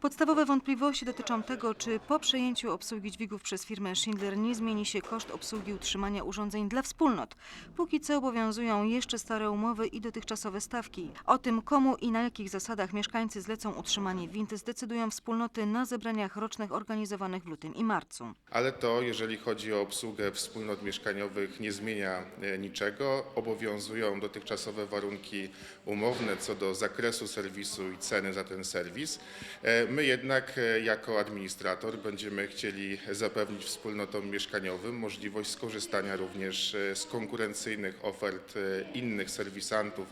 Podstawowe wątpliwości dotyczą tego, czy po przejęciu obsługi dźwigów przez firmę Schindler nie zmieni się koszt obsługi utrzymania urządzeń dla wspólnot. Póki co obowiązują jeszcze stare umowy i dotychczasowe stawki. O tym, komu i na jakich zasadach mieszkańcy zlecą utrzymanie wind, zdecydują wspólnoty na zebraniach rocznych organizowanych w lutym i marcu. Ale to, jeżeli chodzi o obsługę wspólnot mieszkaniowych, nie zmienia e, niczego. Obowiązują dotychczasowe warunki umowne co do zakresu serwisu i ceny za ten serwis. My jednak, e, jako administrator, będziemy chcieli zapewnić wspólnotom mieszkaniowym możliwość skorzystania również e, z konkurencyjnych ofert e, innych serwisantów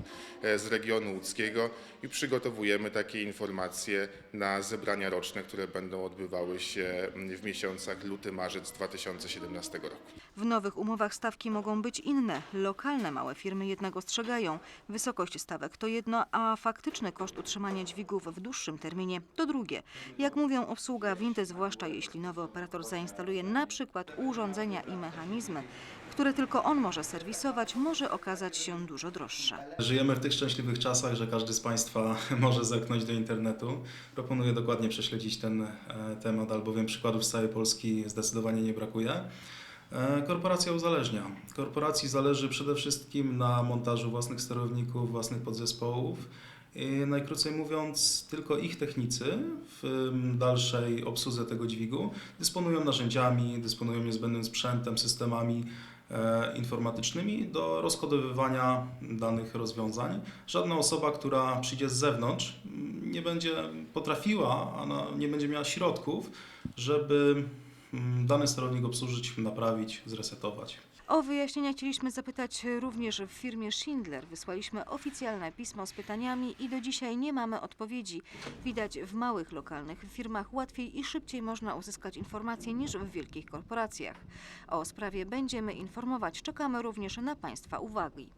z regionu łódzkiego i przygotowujemy takie informacje na zebrania roczne, które będą odbywały się w miesiącach luty, marzec 2017 roku. W nowych umowach stawki mogą być inne. Lokalne małe firmy jednak ostrzegają. Wysokość stawek to jedno, a faktyczny koszt utrzymania dźwigów w dłuższym terminie to drugie. Jak mówią, obsługa windy, zwłaszcza jeśli nowy operator zainstaluje na przykład urządzenia i mechanizmy, które tylko on może serwisować, może okazać się dużo droższa. Żyjemy w tych szczęśliwych czasach, że każdy z Państwa może zerknąć do internetu. Proponuję dokładnie prześledzić ten e, temat, albowiem przykładów z całej Polski zdecydowanie nie brakuje. E, Korporacja uzależnia. Korporacji zależy przede wszystkim na montażu własnych sterowników, własnych podzespołów. I najkrócej mówiąc, tylko ich technicy w em, dalszej obsłudze tego dźwigu dysponują narzędziami, dysponują niezbędnym sprzętem, systemami e, informatycznymi do rozkodowywania danych rozwiązań. Żadna osoba, która przyjdzie z zewnątrz, m, nie będzie potrafiła, a nie będzie miała środków, żeby dany sterownik obsłużyć, naprawić, zresetować. O wyjaśnienia chcieliśmy zapytać również w firmie Schindler. Wysłaliśmy oficjalne pismo z pytaniami i do dzisiaj nie mamy odpowiedzi. Widać, w małych lokalnych firmach łatwiej i szybciej można uzyskać informacje niż w wielkich korporacjach. O sprawie będziemy informować. Czekamy również na Państwa uwagi.